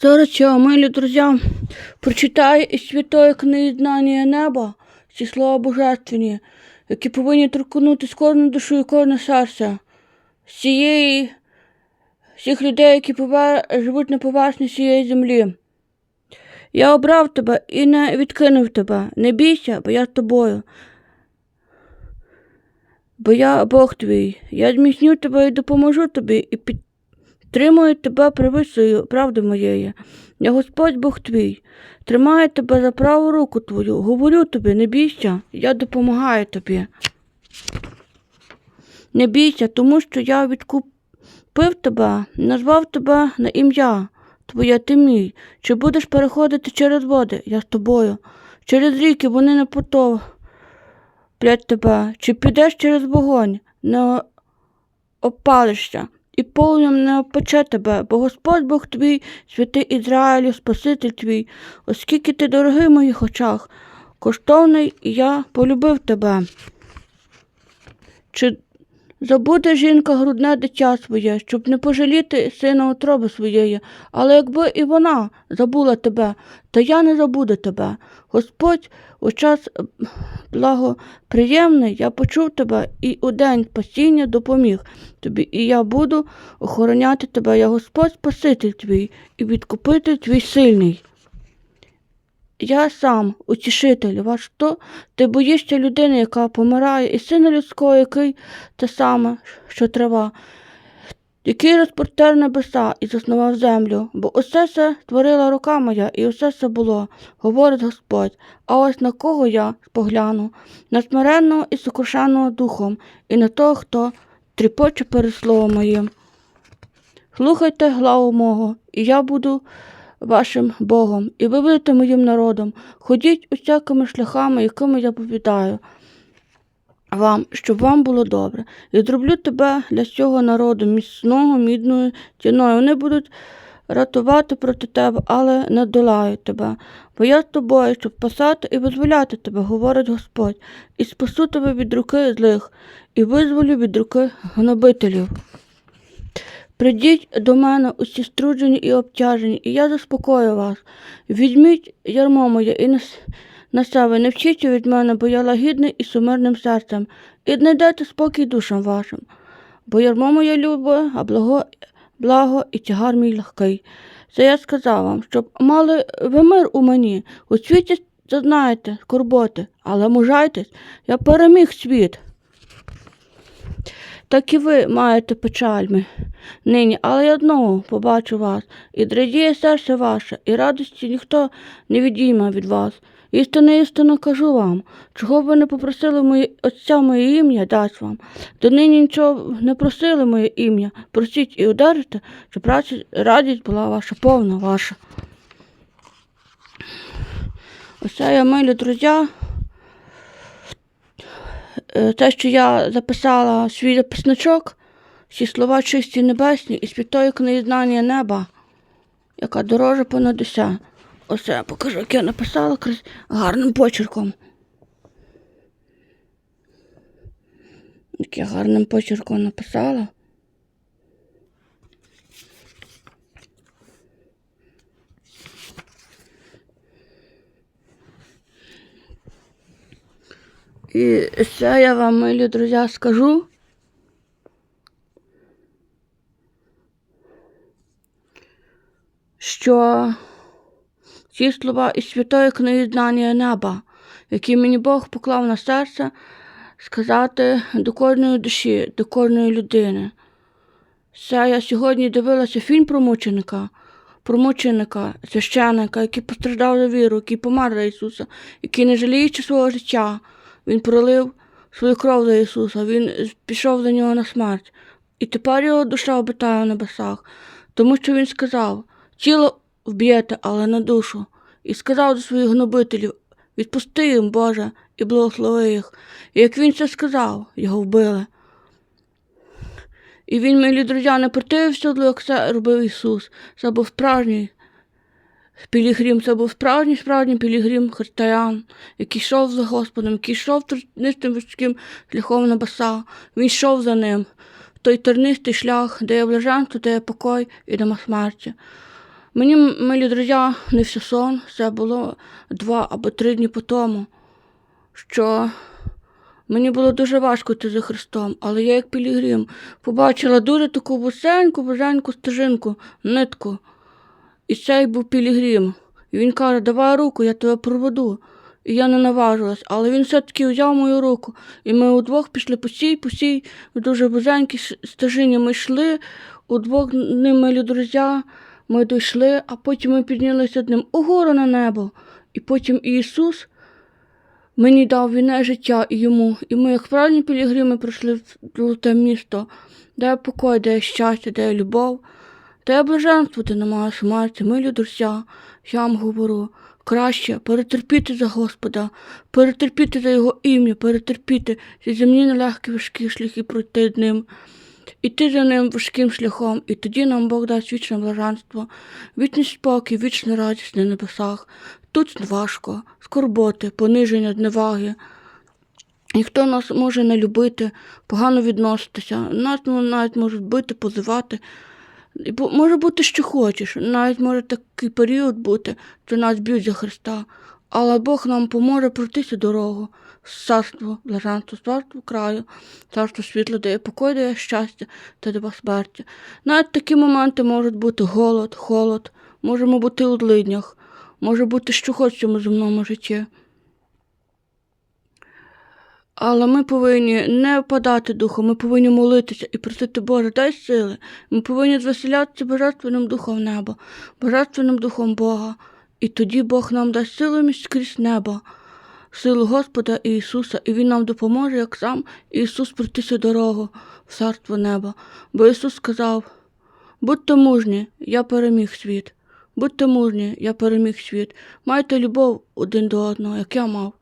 Зараз я, милі друзі, прочитаю із святої книги знання неба ці слова божественні, які повинні торкнутися кожну душу і кожне серце. З цієї всіх людей, які повер... живуть на поверхні цієї землі. Я обрав тебе і не відкинув тебе. Не бійся, бо я з тобою. Бо я Бог твій. Я зміцню тебе і допоможу тобі, і підтримую тебе привисою правди моєї. Я Господь Бог твій. Тримаю тебе за праву руку твою. Говорю тобі, не бійся, я допомагаю тобі. Не бійся, тому що я відкупив тебе, назвав тебе на ім'я твоє ти мій. Чи будеш переходити через води, я з тобою. Через ріки вони не потоплять тебе. Чи підеш через вогонь, не опалишся, і полум'ям не опече тебе, бо Господь Бог твій, святий Ізраїлю, Спаситель твій, оскільки ти дорогий в моїх очах, коштовний, і я полюбив тебе. Чи Забуде жінка грудне дитя своє, щоб не пожаліти сина утроби своєї, але якби і вона забула тебе, то я не забуду тебе. Господь у час е, благоприємний я почув тебе і у день спасіння допоміг тобі, і я буду охороняти тебе, я Господь Спаситель твій і відкупитель твій сильний. Я сам, утішитель ваш, то ти боїшся людини, яка помирає, і сина людського, який те саме, що трава, який розпортер небеса і заснував землю, бо усе це створила рука моя, і усе це було, говорить Господь. А ось на кого я спогляну, на смиренного і сокрушеного духом, і на того, хто тріпоче перед словом моїм. Слухайте главу мого, і я буду вашим Богом, і ви будете моїм народом. Ходіть усякими шляхами, якими я повідаю вам, щоб вам було добре. І зроблю тебе для цього народу міцного, мідною тіною. Вони будуть ратувати проти тебе, але не долають тебе. Бо я з тобою, щоб спасати і визволяти тебе, говорить Господь, і спасу тебе від руки злих, і визволю від руки гнобителів. Придіть до мене усі струджені і обтяжені, і я заспокою вас. Візьміть ярмо моє і на, себе, не вчіться від мене, бо я лагідний і сумирним серцем, і знайдете спокій душам вашим. Бо ярмо моє любе, а благо, благо і тягар мій легкий. Це я сказав вам, щоб мали ви мир у мені. У світі зазнаєте скорботи, але мужайтесь, я переміг світ. Так і ви маєте печальми нині, але я знову побачу вас, і драдіє серце ваше, і радості ніхто не відійме від вас. Істинно, істинно кажу вам, чого б ви не попросили моє Отця моє ім'я, дасть вам. До нині нічого не просили моє ім'я, просіть і одержите, щоб радість- була ваша, повна ваша. Оце я, милі друзі, те, що я записала свій записничок, всі слова чисті небесні і святої книги знання неба, яка дороже понад усе. Оце я покажу, як я написала гарним почерком. Як я гарним почерком написала. І це я вам, милі друзі, скажу. Що ці слова із святої книги знання неба, які мені Бог поклав на серце, сказати до кожної душі, до кожної людини. Це я сьогодні дивилася фільм про мученика, про мученика, священика, який постраждав за віру, який помер за Ісуса, який, не жаліючи свого життя, він пролив свою кров за Ісуса, він пішов за нього на смерть. І тепер його душа обитає в небесах, тому що він сказав: тіло вб'єте, але на душу. І сказав до своїх гнобителів: відпусти їм, Боже, і благослови їх. І як він це сказав, його вбили. І він, милі друзі, не противився як це робив Ісус. Це був справжній пілігрім, це був справжній справжній пілігрім християн, який йшов за Господом, який йшов тернистим важким шляхом небеса. Він йшов за ним. Той тернистий шлях, де є блаженство, де є покой і нема смерті. Мені, милі друзі, не все сон, це було два або три дні по тому, що мені було дуже важко йти за Христом, але я, як пілігрим, побачила дуже таку вусеньку, вузеньку стежинку, нитку. І цей був пілігрим. І він каже, давай руку, я тебе проведу. І я не наважилась, але він все-таки взяв мою руку, і ми удвох пішли по цій, по цій дуже вузенькій стежині. Ми йшли, удвох ними друзі, ми дійшли, а потім ми піднялися ним угору на небо. І потім Ісус мені дав віне життя і йому. І ми, як правильні пілігрими, прийшли в те місто, де є покой, де щастя, де любов, блаженство, де немає смерті, милі друзі, я вам говорю, краще перетерпіти за Господа, перетерпіти за Його ім'я, перетерпіти ці земні нелегкі важкі шляхи пройти ним. Іти за ним важким шляхом, і тоді нам Бог дасть вічне блаженство, вічний спокій, вічна радість на небесах. Тут важко, скорботи, пониження, зневаги. Ніхто нас може не любити, погано відноситися. Нас ну, навіть можуть бити, позивати. Бу- Може бути, що хочеш. Навіть може такий період бути, що нас б'ють за Христа. Але Бог нам поможе пройти цю дорогу. Царство, блаженство, царство краю, царство світло дає покой, дає щастя та дива смерті. Навіть такі моменти можуть бути голод, холод, можемо бути у злиднях, може бути, що хоч в земному житті. Але ми повинні не впадати духом, ми повинні молитися і просити Боже, дай сили. Ми повинні звеселятися Божественним духом неба, Божественним духом Бога. І тоді Бог нам дасть силу між скрізь неба, силу Господа і Ісуса, і Він нам допоможе, як сам Ісус пройти дорогу в царство неба. Бо Ісус сказав: будьте мужні, я переміг світ. Будьте мужні, я переміг світ. Майте любов один до одного, як я мав.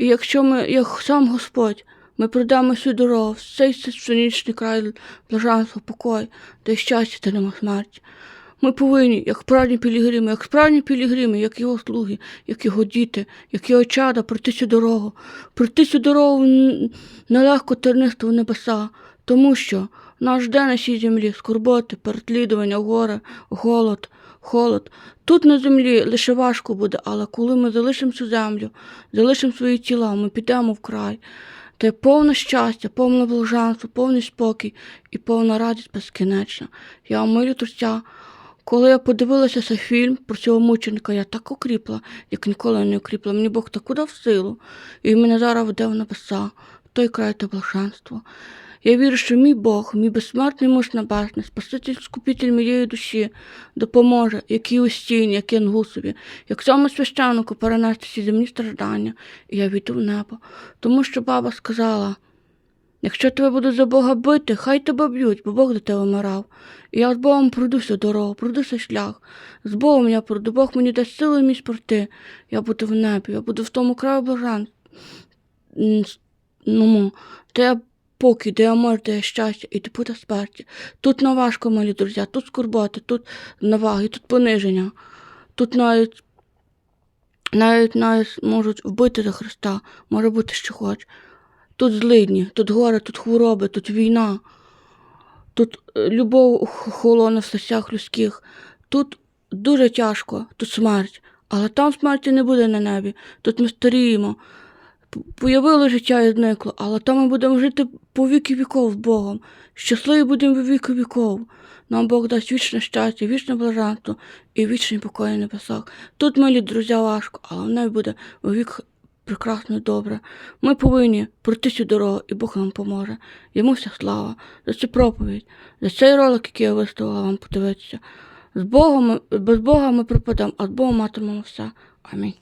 І якщо ми, як сам Господь, ми пройдемо всю дорогу, цей сонячний край блаженства, покой, де щастя та нема смерті. Ми повинні, як справжні пілігрими, як справжні пілігрими, як його слуги, як його діти, як його чада, пройти цю дорогу, пройти цю дорогу нелегко тернисто в небеса, тому що нас жде на цій землі скорботи, переслідування, горе, голод, холод. Тут на землі лише важко буде, але коли ми залишимо цю землю, залишимо свої тіла, ми підемо в край. Це повне щастя, повне блаженство, повний спокій і повна радість безкінечна. Я вам милю Творця, коли я подивилася цей фільм про цього мученика, я так окріпла, як ніколи не окріпла. Мені Бог таку дав силу, і мене зараз веде в небеса, в той край та блаженство. Я вірю, що мій Бог, мій безсмертний муж небесний, Спаситель, скупитель моєї душі, допоможе, як і Устіні, як і Інгусові, як цьому священнику перенести ці земні страждання, і я війду в небо. Тому що баба сказала, якщо тебе будуть за Бога бити, хай тебе б'ють, бо Бог до тебе вмирав. І я з Богом пройду всю дорогу, пройду цей шлях. З Богом я пройду, Бог мені дасть сили мій пройти. Я буду в небі, я буду в тому краю. М, Ну, де я покій, де я я щастя, і де буде смерті. Тут не важко, малі друзі, тут скорботи, тут наваги, тут пониження. Тут навіть, навіть, навіть можуть вбити за Христа, може бути, що хоч. Тут злидні, тут горе, тут хвороби, тут війна, тут е, любов х- холоне в серцях людських. Тут дуже тяжко, тут смерть. Але там смерті не буде на небі. Тут ми старіємо. Появило життя і зникло, але там ми будемо жити по віки віков з Богом. Щасливі будемо в віки віков. Нам Бог дасть вічне щастя, вічне блаженство і вічний покой на небесах. Тут, милі друзі, важко, але в небі буде у вік прекрасно і добре. Ми повинні пройти цю дорогу, і Бог нам поможе. Йому вся слава за цю проповідь, за цей ролик, який я виставила вам подивитися. З Богом, без Бога ми пропадемо, а з Богом матимемо все. Амінь.